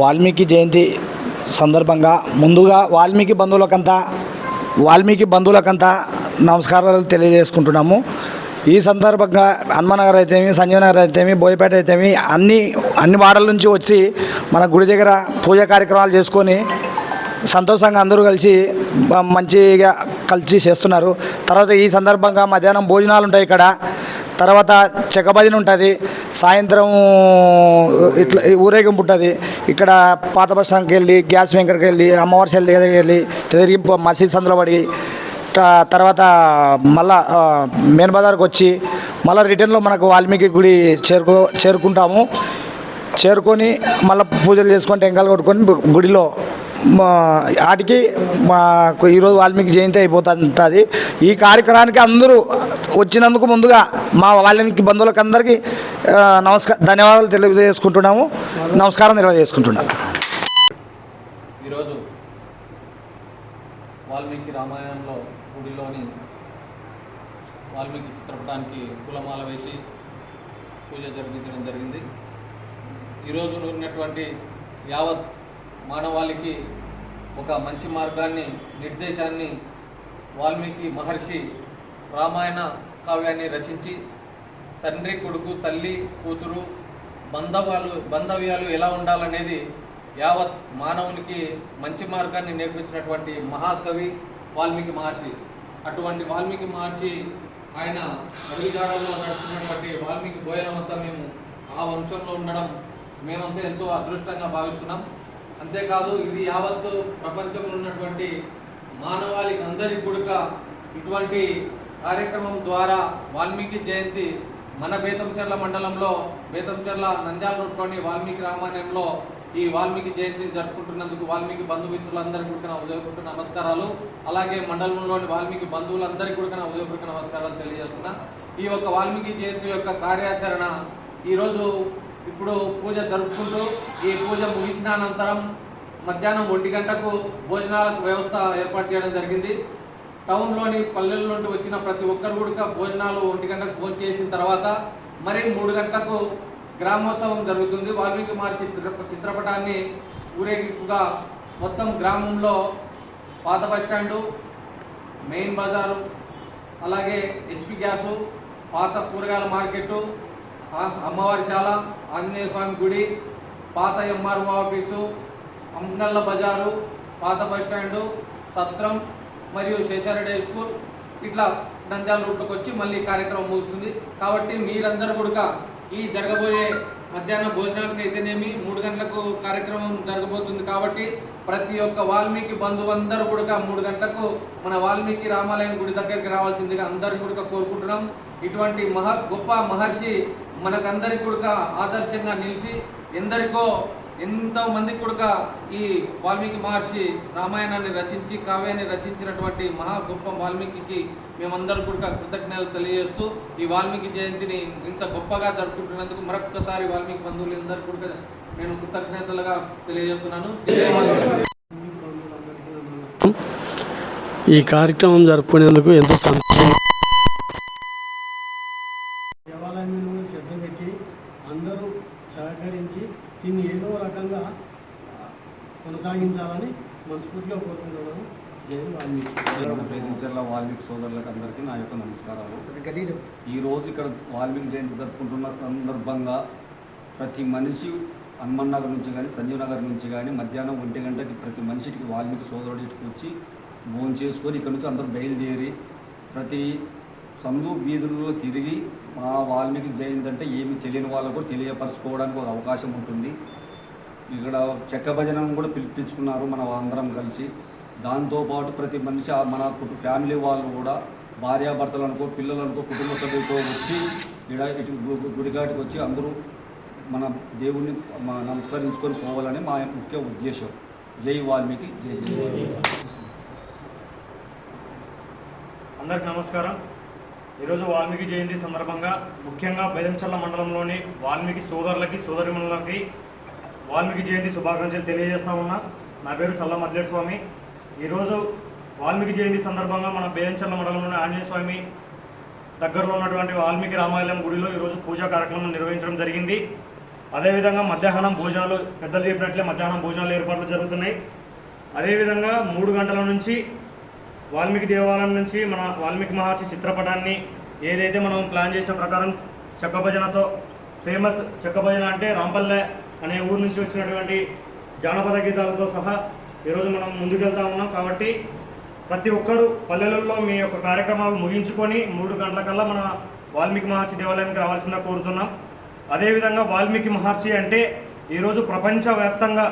వాల్మీకి. జయంతి సందర్భంగా ముందుగా వాల్మీకి బంధువులకంతా వాల్మీకి బంధువులకంతా నమస్కారాలు తెలియజేసుకుంటున్నాము. ఈ సందర్భంగా హనుమనగర్ అయితేమి సంజయనగర్ అయితేమి బోయపేట అయితేమి అన్ని అన్ని వాడల నుంచి వచ్చి మన గుడి దగ్గర పూజ కార్యక్రమాలు చేసుకొని సంతోషంగా అందరూ కలిసి మంచిగా కలిసి చేస్తున్నారు. తర్వాత ఈ సందర్భంగా మధ్యాహ్నం భోజనాలు ఉంటాయి ఇక్కడ. తర్వాత చెక్కభజన ఉంటుంది. సాయంత్రం ఇట్లా ఊరేగింపు ఉంటుంది. ఇక్కడ పాత బస్ స్టాండ్కి వెళ్ళి గ్యాస్ వెంకటకి వెళ్ళి అమ్మవారి చెల్లి దగ్గరికి వెళ్ళి తిరిగి మసీద్ సందులో పడి తర్వాత మళ్ళా మెయిన్ బజార్కి వచ్చి మళ్ళీ రిటర్న్లో మనకు వాల్మీకి గుడి చేరుకో చేరుకుంటాము. చేరుకొని మళ్ళీ పూజలు చేసుకొని టెంకాయలు కొట్టుకొని గుడిలో మా ఆటికి మాకు ఈరోజు వాల్మీకి జయంతి అయిపోతుంటుంది. ఈ కార్యక్రమానికి అందరూ వచ్చినందుకు ముందుగా మా వాల్మీకి బంధువులకు అందరికీ నమస్కారం ధన్యవాదాలు తెలియజేసుకుంటున్నాము. నమస్కారం తెలియజేసుకుంటున్నాము ఈరోజు వాల్మీకి రామాయణంలో గుడిలోని వాల్మీకి చిత్రపటానికి పూలమాల వేసి పూజ జరిపించడం జరిగింది. ఈరోజు ఉన్నటువంటి యావత్ మానవాళికి ఒక మంచి మార్గాన్ని నిర్దేశాన్ని వాల్మీకి మహర్షి రామాయణ కావ్యాన్ని రచించి తండ్రి కొడుకు తల్లి కూతురు బంధవాలు బంధవ్యాలు ఎలా ఉండాలనేది యావత్ మానవునికి మంచి మార్గాన్ని నేర్పించినటువంటి మహాకవి వాల్మీకి మహర్షి. అటువంటి వాల్మీకి మహర్షి ఆయన అడిగాడలో నడుస్తున్నటువంటి వాల్మీకి బోయనమంతా మేము ఆ వంశంలో ఉండడం మేమంతా ఎంతో అదృష్టంగా భావిస్తున్నాం. అంతేకాదు ఇది యావత్తు ప్రపంచంలో ఉన్నటువంటి మానవాళికి అందరి కూడా ఇటువంటి కార్యక్రమం ద్వారా వాల్మీకి జయంతి మన బేతంచెర్ల మండలంలో బేతంచెర్ల నంద్యాల రోడ్లోని వాల్మీకి రామాలయంలో ఈ వాల్మీకి జయంతిని జరుపుకుంటున్నందుకు వాల్మీకి బంధుమిత్రులందరికీ కూడా నా ఉదయపూర్వక నమస్కారాలు. అలాగే మండలంలోని వాల్మీకి బంధువులందరికీ కూడా నా ఉదయపూర్వక నమస్కారాలు తెలియజేస్తున్నా. ఈ యొక్క వాల్మీకి జయంతి యొక్క కార్యాచరణ ఈరోజు ఇప్పుడు పూజ జరుపుకుంటూ ఈ పూజ ముగిసిన అనంతరం మధ్యాహ్నం ఒంటి గంటకు భోజనాలకు వ్యవస్థ ఏర్పాటు చేయడం జరిగింది. టౌన్లోని పల్లెల నుండి వచ్చిన ప్రతి ఒక్కరు కూడా భోజనాలు ఒంటి గంటకు భోజనం చేసిన తర్వాత మరి మూడు గంటలకు గ్రామోత్సవం జరుగుతుంది. వాల్మీకి మహర్షి చిత్ర చిత్రపటాన్ని ఊరేగింపుగా మొత్తం గ్రామంలో పాత బస్ స్టాండు మెయిన్ బజారు అలాగే హెచ్పి గ్యాసు పాత కూరగాయల మార్కెట్టు అమ్మవారి శాల ఆంజనేయ స్వామి గుడి పాత ఎంఆర్ఓ ఆఫీసు అంగళ్ళ బజారు పాత బస్ స్టాండు సత్రం మరియు శేషారెడ్డి హై స్కూల్ ఇట్లా నంద్యాల రూట్లోకి వచ్చి మళ్ళీ కార్యక్రమం ముగుస్తుంది. కాబట్టి మీరందరూ కూడా ఈ జరగబోయే మధ్యాహ్న భోజనానికి అయితేనేమి మూడు గంటలకు కార్యక్రమం జరగబోతుంది కాబట్టి ప్రతి ఒక్క వాల్మీకి బంధువులందరూ కూడా మూడు గంటలకు మన వాల్మీకి రామాలయం గుడి దగ్గరికి రావాల్సిందిగా అందరిని కూడా కోరుకుంటున్నాం. ఇటువంటి మహా గొప్ప మహర్షి మనకందరికీ కూడా ఆదర్శంగా నిలిచి ఎందరికో ఎంతో కొడుక ఈ వాల్మీకి మహర్షి రామాయణాన్ని రచించి కావ్యాన్ని రచించినటువంటి మహా గొప్ప వాల్మీకి మేమందరం కూడా కృతజ్ఞతలు తెలియజేస్తూ ఈ వాల్మీకి జయంతిని ఇంత గొప్పగా జరుపుకుంటున్నందుకు మరొకసారి వాల్మీకి బంధువులందరూ కూడా నేను కృతజ్ఞతలుగా తెలియజేస్తున్నాను. ఈ కార్యక్రమం జరుపుకునేందుకు ఎంతో సంతోషం దేవాలయం మీద కూడా శ్రద్ధ పెట్టి అందరూ సహకరించి దీన్ని ఏదో రకంగా ఆ, కొనసాగించాలని మనస్ఫూర్తిగా కోరుకుంటున్నాను. జై వాల్మీకి సోదరులకు అందరికీ నా యొక్క నమస్కారాలు. ఈ రోజు ఇక్కడ వాల్మీకి జయంతి జరుపుకుంటున్న సందర్భంగా ప్రతి మనిషి హనుమన్ నగర్ నుంచి కానీ సంజీవ్ నగర్ నుంచి కానీ మధ్యాహ్నం ఒంటి గంటకి ప్రతి మనిషికి వాల్మీకి సోదరుడి ఇంటికి వచ్చి భోజనం చేసుకొని ఇక్కడ నుంచి అందరూ బయలుదేరి ప్రతి సందు వీధుల్లో తిరిగి మా వాల్మీకి జయంతి అంటే ఏమి తెలియని వాళ్ళకు తెలియపరచుకోవడానికి ఒక అవకాశం ఉంటుంది. ఇక్కడ చెక్క భజన కూడా పిలిపించుకున్నారు మన అందరం కలిసి. దాంతోపాటు ప్రతి మనిషి ఆ మన ఫ్యామిలీ వాళ్ళు కూడా భార్యాభర్తలు అనుకో పిల్లలు అనుకో కుటుంబ సభ్యులతో వచ్చి ఇక్కడ గుడిగాటికి వచ్చి అందరూ మన దేవుణ్ణి నమస్కరించుకొని పోవాలని మా ముఖ్య ఉద్దేశం. జై వాల్మీకి జై జై. అందరికి నమస్కారం. ఈరోజు వాల్మీకి జయంతి సందర్భంగా ముఖ్యంగా బైదంచర్ల మండలంలోని వాల్మీకి సోదరులకి సోదరిమణులకి వాల్మీకి జయంతి శుభాకాంక్షలు తెలియజేస్తా ఉన్నా. నా పేరు చల్ల మద్లేట్ స్వామి ఈరోజు వాల్మీకి జయంతి సందర్భంగా మన బేదంచర్ల మండలంలోని ఆంజనేయ స్వామి దగ్గరలో ఉన్నటువంటి వాల్మీకి రామాలయం గుడిలో ఈరోజు పూజా కార్యక్రమం నిర్వహించడం జరిగింది. అదేవిధంగా మధ్యాహ్నం భోజనాలు పెద్దలు చెప్పినట్లే మధ్యాహ్నం భోజనాలు ఏర్పాట్లు జరుగుతున్నాయి. అదేవిధంగా మూడు గంటల నుంచి వాల్మీకి దేవాలయం నుంచి మన వాల్మీకి మహర్షి చిత్రపటాన్ని ఏదైతే మనం ప్లాన్ చేసిన ప్రకారం చెక్క భజనతో ఫేమస్ చెక్క భజన అంటే రాంపల్లె అనే ఊరు నుంచి వచ్చినటువంటి జానపద గీతాలతో సహా ఈరోజు మనం ముందుకెళ్తా ఉన్నాం. కాబట్టి ప్రతి ఒక్కరూ పల్లెలలో మీ యొక్క కార్యక్రమాలు ముగించుకొని మూడు గంటలకల్లా మన వాల్మీకి మహర్షి దేవాలయానికి రావాల్సిందిగా కోరుతున్నాం. అదేవిధంగా వాల్మీకి మహర్షి అంటే ఈరోజు ప్రపంచవ్యాప్తంగా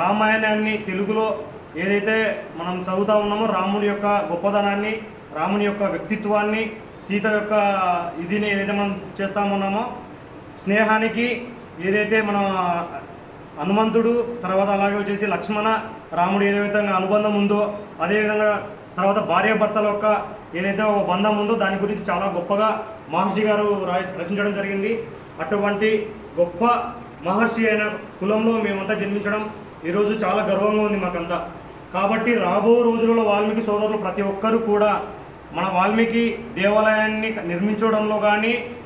రామాయణాన్ని తెలుగులో ఏదైతే మనం చదువుతా ఉన్నామో రాముని యొక్క గొప్పదనాన్ని రాముని యొక్క వ్యక్తిత్వాన్ని సీత యొక్క ఇదిని ఏదైతే మనం చేస్తామన్నామో స్నేహానికి ఏదైతే మన హనుమంతుడు తర్వాత అలాగే వచ్చేసి లక్ష్మణ రాముడు ఏ విధంగా అనుబంధం ఉందో అదేవిధంగా తర్వాత భార్యాభర్తల యొక్క ఏదైతే ఒక బంధం ఉందో దాని గురించి చాలా గొప్పగా మహర్షి గారు రచించడం జరిగింది. అటువంటి గొప్ప మహర్షి అయిన కులంలో మేమంతా జన్మించడం ఈరోజు చాలా గర్వంగా ఉంది మాకంతా. కాబట్టి రాబో రోజులలో వాల్మీకి సోదరులు ప్రతి ఒక్కరూ కూడా మన వాల్మీకి దేవాలయాన్ని నిర్మించడంలో కానీ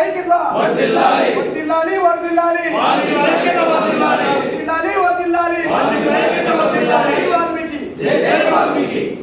ఐక్యత వర్ధిల్లాలి. వర్ధిల్లాలి వర్ధిల్లాలి. వర్ధిల్లాలి. వర్ధిల్లాలి వర్ధిల్లాలి. వాల్మీకి జై జై వాల్మీకి.